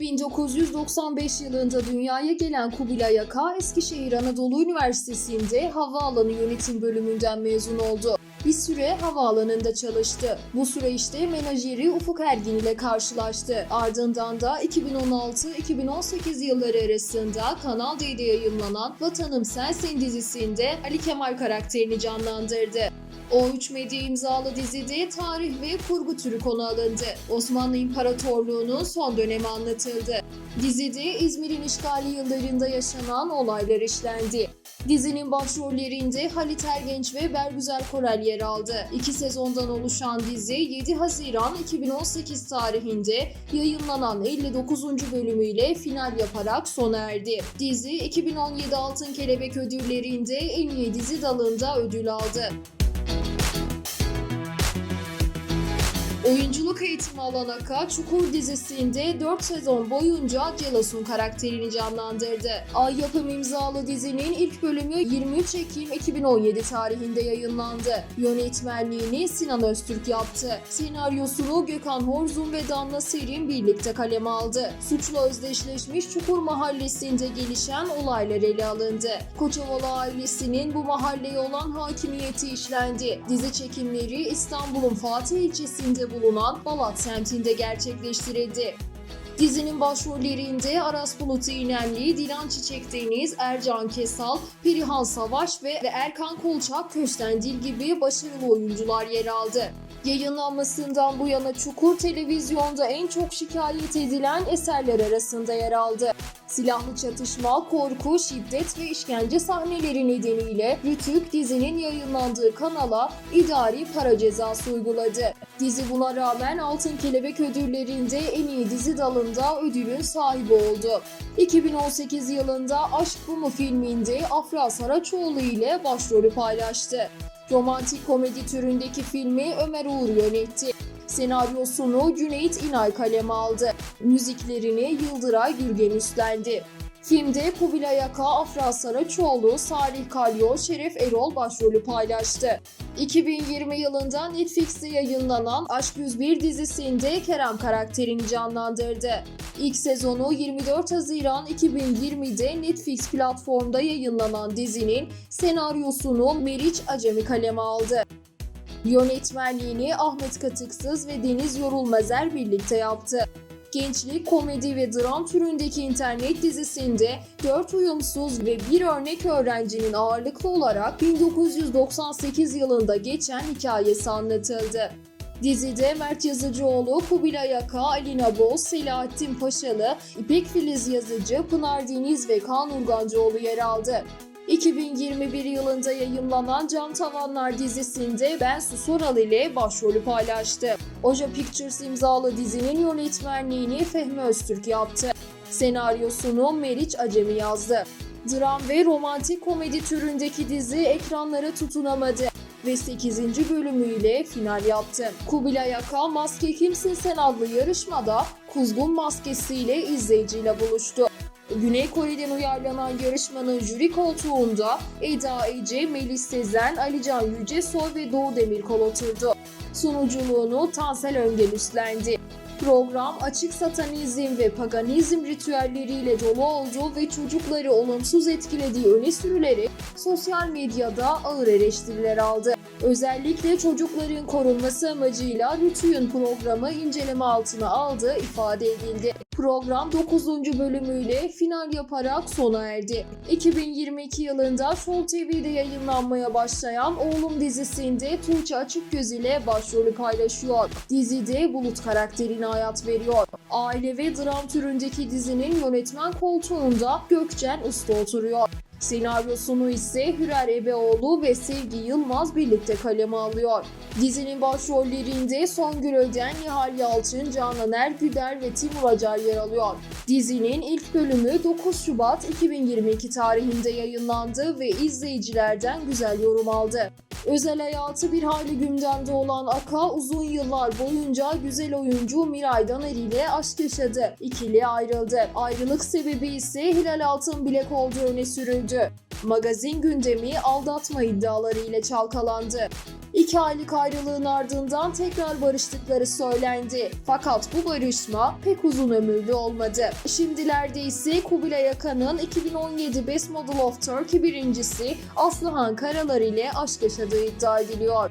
1995 yılında dünyaya gelen Kubilay Aka, Eskişehir Anadolu Üniversitesi'nde havaalanı yönetim bölümünden mezun oldu. Bir süre havaalanında çalıştı. Bu süreçte menajeri Ufuk Ergin ile karşılaştı. Ardından da 2016-2018 yılları arasında Kanal D'de yayınlanan Vatanım Sensin dizisinde Ali Kemal karakterini canlandırdı. O3 Medya imzalı dizide tarih ve kurgu türü konu alındı. Osmanlı İmparatorluğu'nun son dönemi anlatıldı. Dizide İzmir'in işgali yıllarında yaşanan olaylar işlendi. Dizinin başrollerinde Halit Ergenç ve Bergüzar Korel yer aldı. İki sezondan oluşan dizi 7 Haziran 2018 tarihinde yayınlanan 59. bölümüyle final yaparak sona erdi. Dizi 2017 Altın Kelebek ödüllerinde en iyi dizi dalında ödül aldı. Oyunculuk eğitimi alan Aka, Çukur dizisinde 4 sezon boyunca Celosun karakterini canlandırdı. Ay Yapım imzalı dizinin ilk bölümü 23 Ekim 2017 tarihinde yayınlandı. Yönetmenliğini Sinan Öztürk yaptı. Senaryosunu Gökhan Horzun ve Damla Serin birlikte kaleme aldı. Suçla özdeşleşmiş Çukur mahallesinde gelişen olaylar ele alındı. Koçovalı ailesinin bu mahalleye olan hakimiyeti işlendi. Dizi çekimleri İstanbul'un Fatih ilçesinde bulunan Balat semtinde gerçekleştirildi. Dizinin başrollerinde Aras Bulut İynemli, Dilan Çiçek Deniz, Ercan Kesal, Perihan Savaş ve Erkan Kolçak Köstendil gibi başarılı oyuncular yer aldı. Yayınlanmasından bu yana Çukur televizyonda en çok şikayet edilen eserler arasında yer aldı. Silahlı çatışma, korku, şiddet ve işkence sahneleri nedeniyle Rütük dizinin yayınlandığı kanala idari para cezası uyguladı. Dizi buna rağmen Altın Kelebek ödüllerinde en iyi dizi dalında ödülün sahibi oldu. 2018 yılında Aşk Bu Mu filminde Afra Saraçoğlu ile başrolü paylaştı. Romantik komedi türündeki filmi Ömer Uğur yönetti. Senaryosunu Cüneyt İnay kaleme aldı. Müziklerini Yıldıray Gürgen üstlendi. Filmde Kubilay Aka, Afra Saraçoğlu, Salih Kalyo, Şeref Erol başrolü paylaştı. 2020 yılında Netflix'te yayınlanan Aşk 101 dizisinde Kerem karakterini canlandırdı. İlk sezonu 24 Haziran 2020'de Netflix platformda yayınlanan dizinin senaryosunu Meriç Acemi kaleme aldı. Yönetmenliğini Ahmet Katıksız ve Deniz Yorulmazer birlikte yaptı. Gençlik, komedi ve dram türündeki internet dizisinde 4 uyumsuz ve bir örnek öğrencinin ağırlıklı olarak 1998 yılında geçen hikayesi anlatıldı. Dizide Mert Yazıcıoğlu, Kubilay Aka, Alina Boz, Selahattin Paşalı, İpek Filiz Yazıcı, Pınar Deniz ve Kaan Urgancıoğlu yer aldı. 2021 yılında yayınlanan Can Tavanlar dizisinde Ben Susoral ile başrolü paylaştı. Oja Pictures imzalı dizinin yönetmenliğini Fehmi Öztürk yaptı. Senaryosunu Meriç Acemi yazdı. Dram ve romantik komedi türündeki dizi ekranlara tutunamadı ve 8. bölümüyle final yaptı. Kubilay Aka Maske Kimsin Sen adlı yarışmada kuzgun maskesiyle izleyiciyle buluştu. Güney Kore'den uyarlanan yarışmanın jüri koltuğunda Eda Ece, Melis Sezen, Alican Yücesoy ve Doğu Demirkol oturdu. Sunuculuğunu Tansel Öngel üstlendi. Program açık satanizm ve paganizm ritüelleriyle dolu olduğu ve çocukları olumsuz etkilediği öne sürülerek sosyal medyada ağır eleştiriler aldı. Özellikle çocukların korunması amacıyla Rütü'nün programı inceleme altına aldığı ifade edildi. Program 9. bölümüyle final yaparak sona erdi. 2022 yılında Show TV'de yayınlanmaya başlayan Oğlum dizisinde Tuğçe Açıkgöz ile başrolü paylaşıyor. Dizide Bulut karakterine hayat veriyor. Aile ve dram türündeki dizinin yönetmen koltuğunda Gökçen Usta oturuyor. Senaryosunu ise Hürer Ebeoğlu ve Sevgi Yılmaz birlikte kaleme alıyor. Dizinin başrollerinde Songül Öden, Nihal Yalçın, Canan Ergüder ve Timur Acar yer alıyor. Dizinin ilk bölümü 9 Şubat 2022 tarihinde yayınlandı ve izleyicilerden güzel yorum aldı. Özel hayatı bir hayli gündemde olan Aka uzun yıllar boyunca güzel oyuncu Miray Daner ile aşk yaşadı. İkili ayrıldı. Ayrılık sebebi ise Hilal Altın Bilek olduğu öne sürüldü. Magazin gündemi aldatma iddiaları ile çalkalandı. İki aylık ayrılığın ardından tekrar barıştıkları söylendi. Fakat bu barışma pek uzun ömürlü olmadı. Şimdilerde ise Kubilay Akan'ın 2017 Best Model of Turkey birincisi Aslıhan Karalar ile aşk yaşadığı iddia ediliyor.